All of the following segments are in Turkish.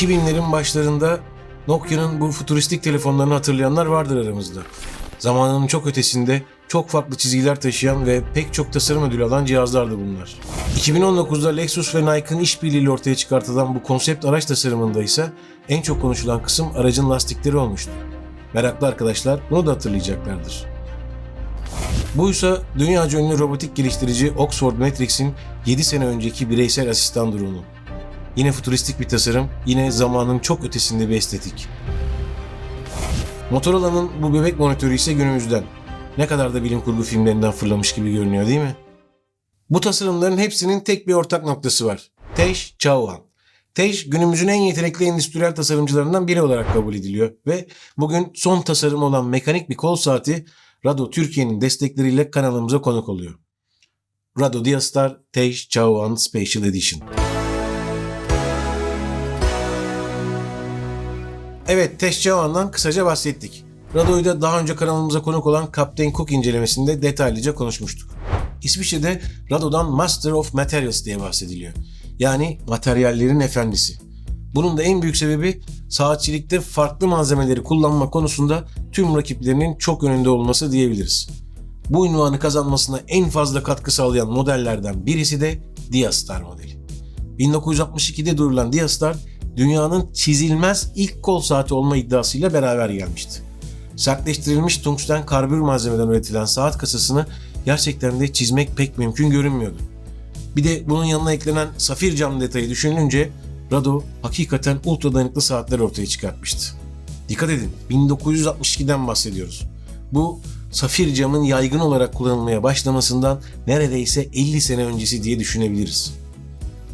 2000'lerin başlarında Nokia'nın bu futuristik telefonlarını hatırlayanlar vardır aramızda. Zamanının çok ötesinde çok farklı çizgiler taşıyan ve pek çok tasarım ödülü alan cihazlardı bunlar. 2019'da Lexus ve Nike'ın işbirliğiyle ortaya çıkartılan bu konsept araç tasarımında ise en çok konuşulan kısım aracın lastikleri olmuştu. Meraklı arkadaşlar bunu da hatırlayacaklardır. Buysa dünyaca ünlü robotik geliştirici Oxford Matrix'in 7 sene önceki bireysel asistan drone'u. Yine futuristik bir tasarım, yine zamanın çok ötesinde bir estetik. Motorola'nın bu bebek monitörü ise günümüzden. Ne kadar da bilim kurgu filmlerinden fırlamış gibi görünüyor değil mi? Bu tasarımların hepsinin tek bir ortak noktası var. Tej Chauhan. Tej günümüzün en yetenekli endüstriyel tasarımcılarından biri olarak kabul ediliyor ve bugün son tasarım olan mekanik bir kol saati Rado Türkiye'nin destekleriyle kanalımıza konuk oluyor. Rado Diastar Tej Chauhan Special Edition. Evet, Chauhan'dan kısaca bahsettik. Rado'yu da daha önce kanalımıza konuk olan Captain Cook incelemesinde detaylıca konuşmuştuk. İsviçre'de Rado'dan Master of Materials diye bahsediliyor. Yani materyallerin efendisi. Bunun da en büyük sebebi saatçilikte farklı malzemeleri kullanma konusunda tüm rakiplerinin çok önünde olması diyebiliriz. Bu ünvanı kazanmasına en fazla katkı sağlayan modellerden birisi de Diastar modeli. 1962'de duyurulan Diastar, dünyanın çizilmez ilk kol saati olma iddiasıyla beraber gelmişti. Sertleştirilmiş tungsten karbür malzemeden üretilen saat kasasını gerçekten de çizmek pek mümkün görünmüyordu. Bir de bunun yanına eklenen safir cam detayı düşünülünce Rado hakikaten ultra dayanıklı saatler ortaya çıkartmıştı. Dikkat edin 1962'den bahsediyoruz. Bu safir camın yaygın olarak kullanılmaya başlamasından neredeyse 50 sene öncesi diye düşünebiliriz.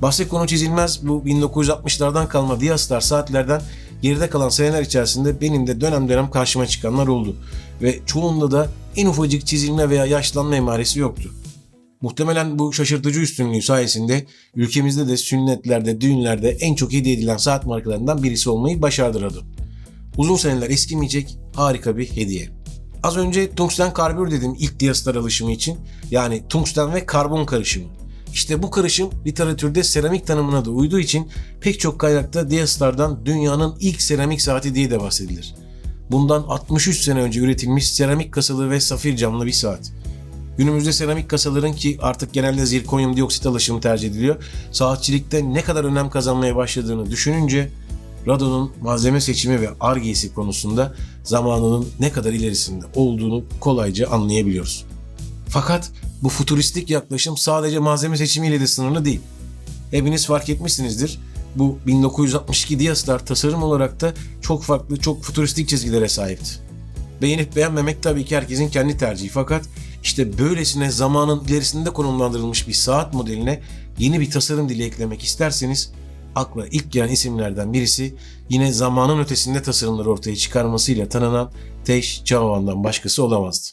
Bahse konu çizilmez bu 1960'lardan kalma Diastar saatlerden geride kalan seneler içerisinde benim de dönem dönem karşıma çıkanlar oldu. Ve çoğunda da en ufacık çizilme veya yaşlanma emaresi yoktu. Muhtemelen bu şaşırtıcı üstünlüğü sayesinde ülkemizde de sünnetlerde, düğünlerde en çok hediye edilen saat markalarından birisi olmayı başardı Rado. Uzun seneler eskimeyecek harika bir hediye. Az önce tungsten karbür dedim ilk Diastar alışımı için. Yani tungsten ve karbon karışımı. İşte bu karışım literatürde seramik tanımına da uyduğu için pek çok kaynakta Diastar'dan dünyanın ilk seramik saati diye de bahsedilir. Bundan 63 sene önce üretilmiş seramik kasalı ve safir camlı bir saat. Günümüzde seramik kasaların ki artık genelde zirkonyum dioksit alaşımı tercih ediliyor, saatçilikte ne kadar önem kazanmaya başladığını düşününce Rado'nun malzeme seçimi ve argesi konusunda zamanının ne kadar ilerisinde olduğunu kolayca anlayabiliyoruz. Fakat bu futuristik yaklaşım sadece malzeme seçimiyle de sınırlı değil. Hepiniz fark etmişsinizdir. Bu 1962 Diastar tasarım olarak da çok farklı, çok futuristik çizgilere sahipti. Beğenip beğenmemek tabii ki herkesin kendi tercihi fakat işte böylesine zamanın ilerisinde konumlandırılmış bir saat modeline yeni bir tasarım dili eklemek isterseniz akla ilk gelen isimlerden birisi yine zamanın ötesinde tasarımları ortaya çıkarmasıyla tanınan Tej Chauhan'dan başkası olamazdı.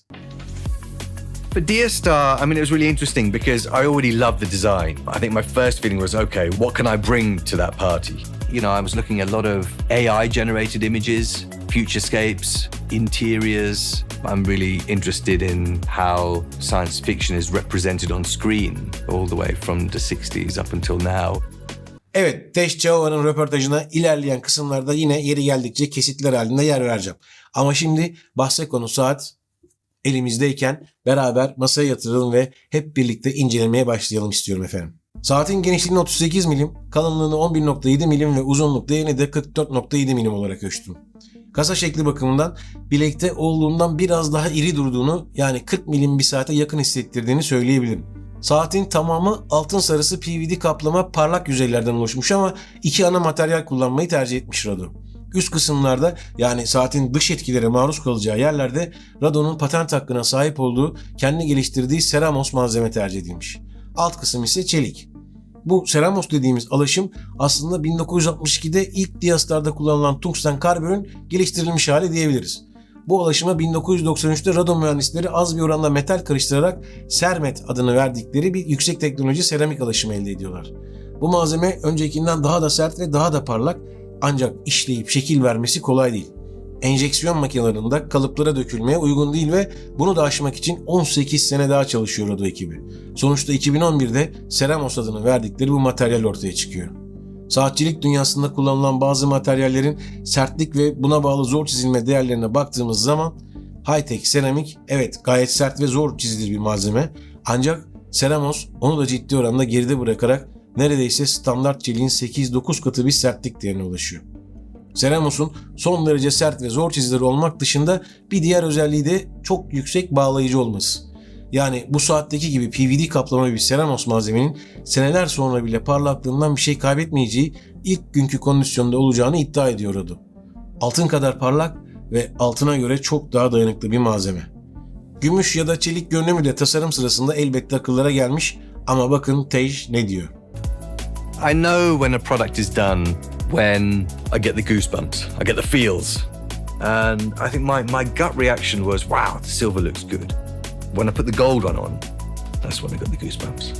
For Dear Star, I mean, it was really interesting because I already loved the design. I think my first feeling was, okay, what can I bring to that party? You know, I was looking at a lot of AI generated images, futurescapes, interiors. I'm really interested in how science fiction is represented on screen all the way from the 60s up until now. Evet, Teş Chauhan'ın röportajına ilerleyen kısımlarda yine yeri geldikçe kesitler halinde yer vereceğim. Ama şimdi bahse konu saat elimizdeyken beraber masaya yatıralım ve hep birlikte incelemeye başlayalım istiyorum efendim. Saatin genişliğini 38 milim, kalınlığını 11.7 milim ve uzunluk değerini de 44.7 milim olarak ölçtüm. Kasa şekli bakımından bilekte olduğundan biraz daha iri durduğunu yani 40 milim bir saate yakın hissettirdiğini söyleyebilirim. Saatin tamamı altın sarısı PVD kaplama parlak yüzeylerden oluşmuş ama iki ana materyal kullanmayı tercih etmiş Rado. Üst kısımlarda yani saatin dış etkilere maruz kalacağı yerlerde Rado'nun patent hakkına sahip olduğu kendi geliştirdiği Ceramos malzeme tercih edilmiş. Alt kısım ise çelik. Bu Ceramos dediğimiz alaşım aslında 1962'de ilk Diastar'da kullanılan tungsten karbürün geliştirilmiş hali diyebiliriz. Bu alaşıma 1993'te Rado mühendisleri az bir oranda metal karıştırarak Sermet adını verdikleri bir yüksek teknoloji seramik alaşımı elde ediyorlar. Bu malzeme öncekinden daha da sert ve daha da parlak ancak işleyip şekil vermesi kolay değil. Enjeksiyon makinelerinde kalıplara dökülmeye uygun değil ve bunu da aşmak için 18 sene daha çalışıyor Rado ekibi. Sonuçta 2011'de Ceramos adını verdikleri bu materyal ortaya çıkıyor. Saatçilik dünyasında kullanılan bazı materyallerin sertlik ve buna bağlı zor çizilme değerlerine baktığımız zaman high-tech seramik evet gayet sert ve zor çizilir bir malzeme. Ancak Ceramos onu da ciddi oranda geride bırakarak neredeyse standart çeliğin 8-9 katı bir sertlik değerine ulaşıyor. Ceramos'un son derece sert ve zor çizilir olmak dışında bir diğer özelliği de çok yüksek bağlayıcı olması. Yani bu saatteki gibi PVD kaplama bir Ceramos malzemenin seneler sonra bile parlaklığından bir şey kaybetmeyeceği ilk günkü kondisyonda olacağını iddia ediyor Rado. Altın kadar parlak ve altına göre çok daha dayanıklı bir malzeme. Gümüş ya da çelik görünümü de tasarım sırasında elbette akıllara gelmiş ama bakın Tej ne diyor. I know when a product is done when I get the goosebumps, I get the feels. And I think my, my gut reaction was, wow, the silver looks good. When I put the gold one on, that's when I got the goosebumps.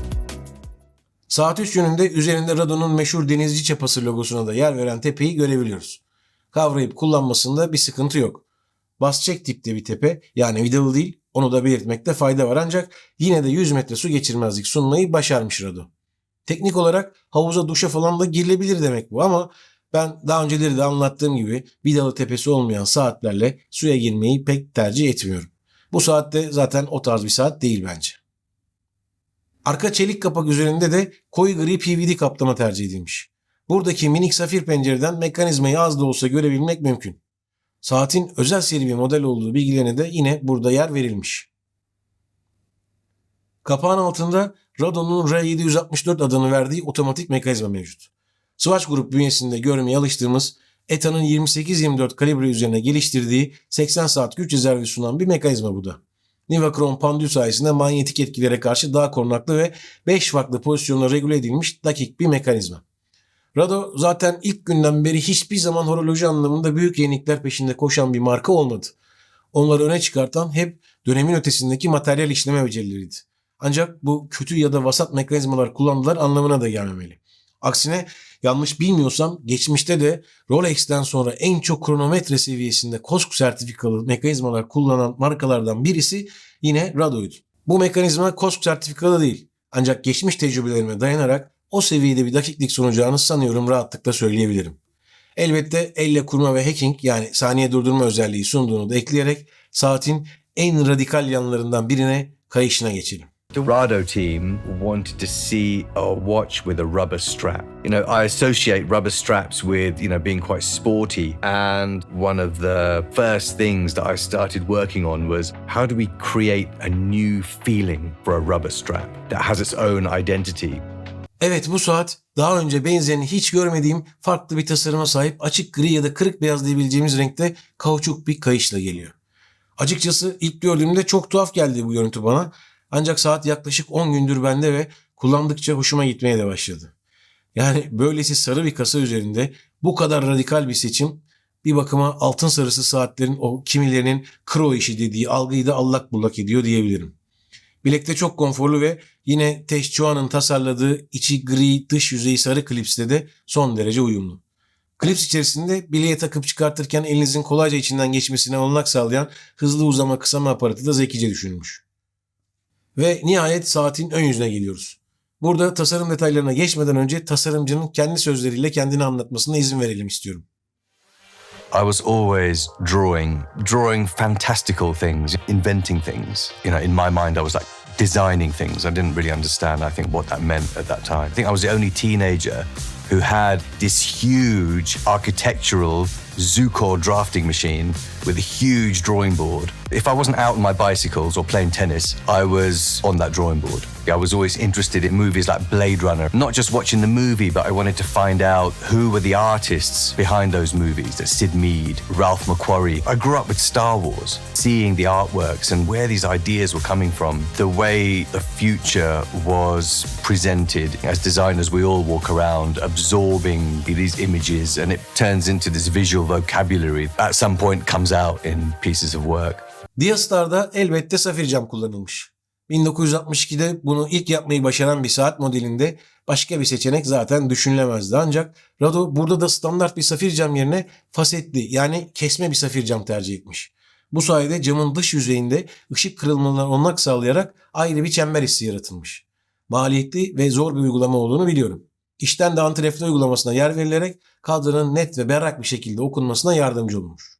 Saat üst yönünde üzerinde Rado'nun meşhur denizci çapası logosuna da yer veren tepeyi görebiliyoruz. Kavrayıp kullanmasında bir sıkıntı yok. Basçek tipte bir tepe yani vidalı değil onu da belirtmekte fayda var ancak yine de 100 metre su geçirmezlik sunmayı başarmış Rado. Teknik olarak havuza duşa falan da girilebilir demek bu ama ben daha önceleri de anlattığım gibi vidalı tepesi olmayan saatlerle suya girmeyi pek tercih etmiyorum. Bu saatte zaten o tarz bir saat değil bence. Arka çelik kapak üzerinde de koyu gri PVD kaplama tercih edilmiş. Buradaki minik safir pencereden mekanizmayı az da olsa görebilmek mümkün. Saatin özel seri bir model olduğu bilgilerine de yine burada yer verilmiş. Kapağın altında Rado'nun R764 adını verdiği otomatik mekanizma mevcut. Swatch Group bünyesinde görmeye alıştığımız ETA'nın 28-24 kalibre üzerine geliştirdiği 80 saat güç rezervi sunan bir mekanizma bu da. Nivachrome pandül sayesinde manyetik etkilere karşı daha korunaklı ve 5 farklı pozisyonla regüle edilmiş dakik bir mekanizma. Rado zaten ilk günden beri hiçbir zaman horoloji anlamında büyük yenilikler peşinde koşan bir marka olmadı. Onları öne çıkartan hep dönemin ötesindeki materyal işleme becerileriydi. Ancak bu kötü ya da vasat mekanizmalar kullandılar anlamına da gelmemeli. Aksine yanlış bilmiyorsam geçmişte de Rolex'ten sonra en çok kronometre seviyesinde KOSK sertifikalı mekanizmalar kullanan markalardan birisi yine Rado'ydu. Bu mekanizma KOSK sertifikalı değil. Ancak geçmiş tecrübelerime dayanarak o seviyede bir dakiklik sunacağını sanıyorum rahatlıkla söyleyebilirim. Elbette elle kurma ve hacking yani saniye durdurma özelliği sunduğunu da ekleyerek saatin en radikal yanlarından birine kayışına geçelim. The Rado team wanted to see a watch with a rubber strap. You know, I associate rubber straps with, you know, being quite sporty. And one of the first things that I started working on was how do we create a new feeling for a rubber strap that has its own identity? Evet bu saat daha önce benzerini hiç görmediğim farklı bir tasarıma sahip açık gri ya da kırık beyaz diyebileceğimiz renkte kauçuk bir kayışla geliyor. Açıkçası ilk gördüğümde çok tuhaf geldi bu görüntü bana. Ancak saat yaklaşık 10 gündür bende ve kullandıkça hoşuma gitmeye de başladı. Yani böylesi sarı bir kasa üzerinde bu kadar radikal bir seçim bir bakıma altın sarısı saatlerin o kimilerinin kro işi dediği algıyı da allak bullak ediyor diyebilirim. Bilekte çok konforlu ve yine Teşçuan'ın tasarladığı içi gri dış yüzeyi sarı klipsle de son derece uyumlu. Klips içerisinde bileğe takıp çıkartırken elinizin kolayca içinden geçmesine olanak sağlayan hızlı uzama kısama aparatı da zekice düşünülmüş. Ve nihayet saatin ön yüzüne geliyoruz. Burada tasarım detaylarına geçmeden önce tasarımcının kendi sözleriyle kendini anlatmasına izin verelim istiyorum. I was always drawing, drawing fantastical things, inventing things. You know, in my mind, I was like designing things. I didn't really understand, I think, what that meant at that time. I think I was the only teenager who had this huge architectural Zukor drafting machine with a huge drawing board. If I wasn't out on my bicycles or playing tennis, I was on that drawing board. I was always interested in movies like Blade Runner, not just watching the movie, but I wanted to find out who were the artists behind those movies. That Sid Mead, Ralph McQuarrie. I grew up with Star Wars, seeing the artworks and where these ideas were coming from, the way the future was presented. As designers, we all walk around absorbing these images, and it turns into this visual vocabulary. At some point, comes out in pieces of work. Diastar'da elbette safir cam kullanılmış. 1962'de bunu ilk yapmayı başaran bir saat modelinde başka bir seçenek zaten düşünülemezdi. Ancak Rado burada da standart bir safir cam yerine fasetli yani kesme bir safir cam tercih etmiş. Bu sayede camın dış yüzeyinde ışık kırılmalarına olanak sağlayarak ayrı bir çember hissi yaratılmış. Maliyetli ve zor bir uygulama olduğunu biliyorum. İşten de antrefle uygulamasına yer verilerek kadranın net ve berrak bir şekilde okunmasına yardımcı olunmuş.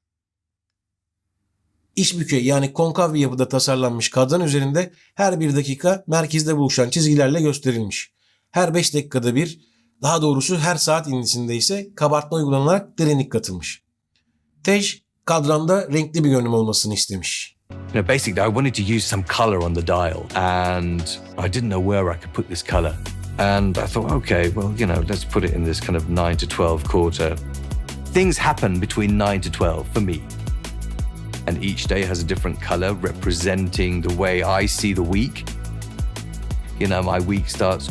İç bükey yani konkav bir yapıda tasarlanmış kadran üzerinde her bir dakika merkezde buluşan çizgilerle gösterilmiş. Her 5 dakikada bir, daha doğrusu her saat indisinde ise kabartma uygulanarak derinlik katılmış. Tej, kadranda renkli bir görünüm olmasını istemiş. You know, basically, I wanted to use some color on the dial, and I didn't know where I could put this color. And I thought, okay, well, you know, let's put it in this kind of 9 to 12 quarter. Things happen between 9 to 12 for me. And each day has a different color representing the way I see the week. You know, my week starts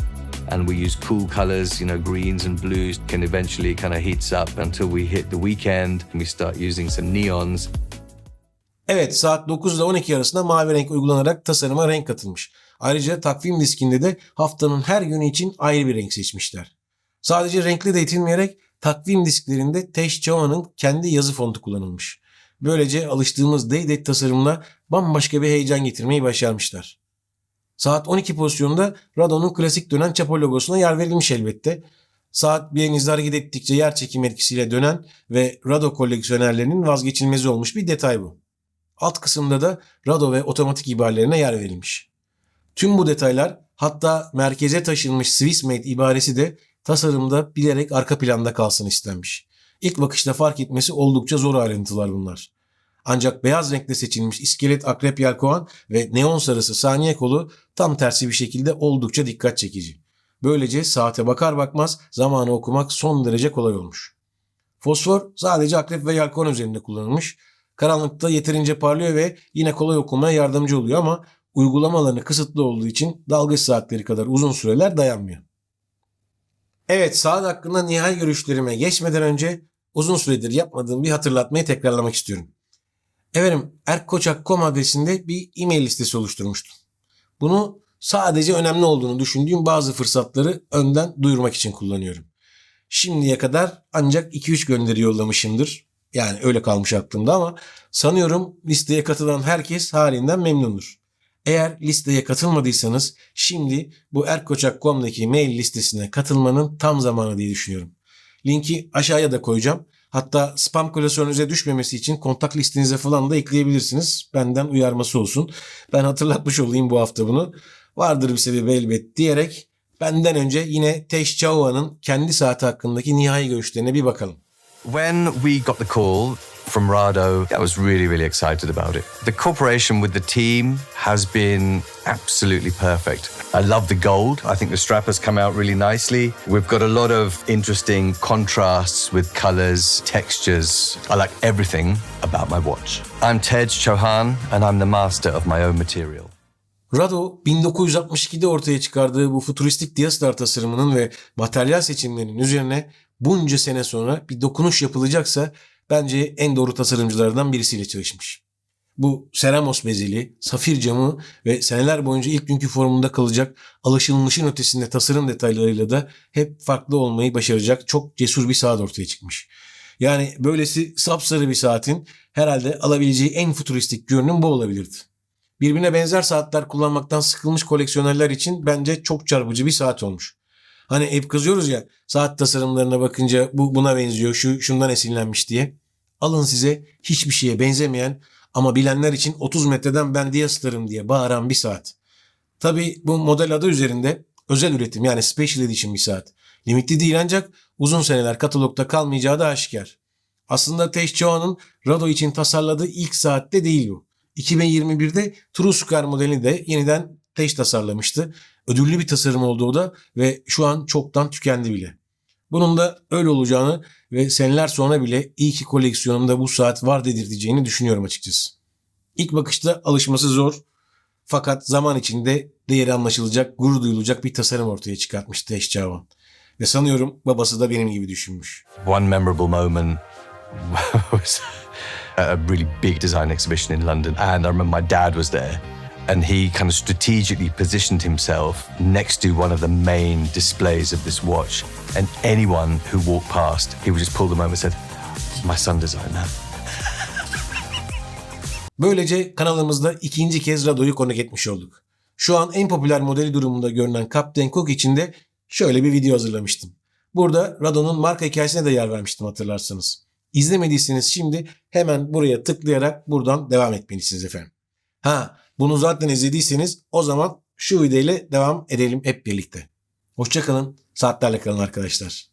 and we use cool colors, you know, greens and blues can eventually kind of heats up until we hit the weekend and we start using some neons. Evet saat 9 ile 12 arasında mavi renk uygulanarak tasarıma renk katılmış. Ayrıca takvim diskinde de haftanın her günü için ayrı bir renk seçmişler. Sadece renkli de yetinmeyerek takvim disklerinde Tesh Chauhan'ın kendi yazı fontu kullanılmış. Böylece alıştığımız Day-Date tasarımla bambaşka bir heyecan getirmeyi başarmışlar. Saat 12 pozisyonunda Rado'nun klasik dönen çapa logosuna yer verilmiş elbette. Saat birinizde hareket ettikçe yer çekimi etkisiyle dönen ve Rado koleksiyonerlerinin vazgeçilmezi olmuş bir detay bu. Alt kısımda da Rado ve otomatik ibarelerine yer verilmiş. Tüm bu detaylar hatta merkeze taşınmış Swiss ibaresi de tasarımda bilerek arka planda kalsın istenmiş. İlk bakışta fark etmesi oldukça zor ayrıntılar bunlar. Ancak beyaz renkte seçilmiş iskelet akrep yelkoğan ve neon sarısı saniye kolu tam tersi bir şekilde oldukça dikkat çekici. Böylece saate bakar bakmaz zamanı okumak son derece kolay olmuş. Fosfor sadece akrep ve yelkoğan üzerinde kullanılmış. Karanlıkta yeterince parlıyor ve yine kolay okumaya yardımcı oluyor ama uygulamalarını kısıtlı olduğu için dalgıç saatleri kadar uzun süreler dayanmıyor. Evet saat hakkında nihai görüşlerime geçmeden önce uzun süredir yapmadığım bir hatırlatmayı tekrarlamak istiyorum. Efendim erkkoçak.com adresinde bir e-mail listesi oluşturmuştum. Bunu sadece önemli olduğunu düşündüğüm bazı fırsatları önden duyurmak için kullanıyorum. Şimdiye kadar ancak 2-3 gönderi yollamışımdır. Yani öyle kalmış aklımda ama sanıyorum listeye katılan herkes halinden memnundur. Eğer listeye katılmadıysanız şimdi bu erkoçak.com'daki mail listesine katılmanın tam zamanı diye düşünüyorum. Linki aşağıya da koyacağım. Hatta spam klasörünüze düşmemesi için kontak listenize falan da ekleyebilirsiniz. Benden uyarması olsun. Ben hatırlatmış olayım bu hafta bunu. Vardır bir sebebi elbet diyerek benden önce yine Tesh Chauhan'ın kendi saati hakkındaki nihai görüşlerine bir bakalım. When we got the call from Rado, I was really, really excited about it. The cooperation with the team has been absolutely perfect. I love the gold. I think the strap has come out really nicely. We've got a lot of interesting contrasts with colors, textures. I like everything about my watch. I'm Tej Chauhan, and I'm the master of my own material. Rado 1962'de ortaya çıkardığı bu futuristik Diastar tasarımının ve materyal seçimlerinin üzerine bunca sene sonra bir dokunuş yapılacaksa bence en doğru tasarımcılardan birisiyle çalışmış. Bu seramos bezeli, safir camı ve seneler boyunca ilk günkü formunda kalacak alışılmışın ötesinde tasarım detaylarıyla da hep farklı olmayı başaracak çok cesur bir saat ortaya çıkmış. Yani böylesi sapsarı bir saatin herhalde alabileceği en futuristik görünüm bu olabilirdi. Birbirine benzer saatler kullanmaktan sıkılmış koleksiyonerler için bence çok çarpıcı bir saat olmuş. Hani hep kızıyoruz ya saat tasarımlarına bakınca bu buna benziyor, şu şundan esinlenmiş diye. Alın size hiçbir şeye benzemeyen ama bilenler için 30 metreden ben Diastar'ım diye bağıran bir saat. Tabi bu model adı üzerinde özel üretim yani special edition bir saat. Limitli değil ancak uzun seneler katalogda kalmayacağı da aşikar. Aslında Chauhan'ın Rado için tasarladığı ilk saatte değil bu. 2021'de True Square modelini de yeniden Tesh tasarlamıştı. Ödüllü bir tasarım oldu o da ve şu an çoktan tükendi bile. Bunun da öyle olacağını ve seneler sonra bile iyi ki koleksiyonumda bu saat var dedirteceğini düşünüyorum açıkçası. İlk bakışta alışması zor fakat zaman içinde değeri anlaşılacak, gurur duyulacak bir tasarım ortaya çıkartmış Tesh Chauhan. Ve sanıyorum babası da benim gibi düşünmüş. One memorable moment was a really big design exhibition in London, and I remember my dad was there. And he kind of strategically positioned himself next to one of the main displays of this watch. And anyone who walked past, he would just pull them over and said, My son designed that. Böylece kanalımızda ikinci kez Rado'yu konuk etmiş olduk. Şu an en popüler modeli durumunda görünen Captain Cook için de şöyle bir video hazırlamıştım. Burada Rado'nun marka hikayesine de yer vermiştim hatırlarsanız. İzlemediyseniz şimdi hemen buraya tıklayarak buradan devam etmelisiniz efendim. Ha bunu zaten izlediyseniz o zaman şu videoyla devam edelim hep birlikte. Hoşçakalın, saatlerle kalın arkadaşlar.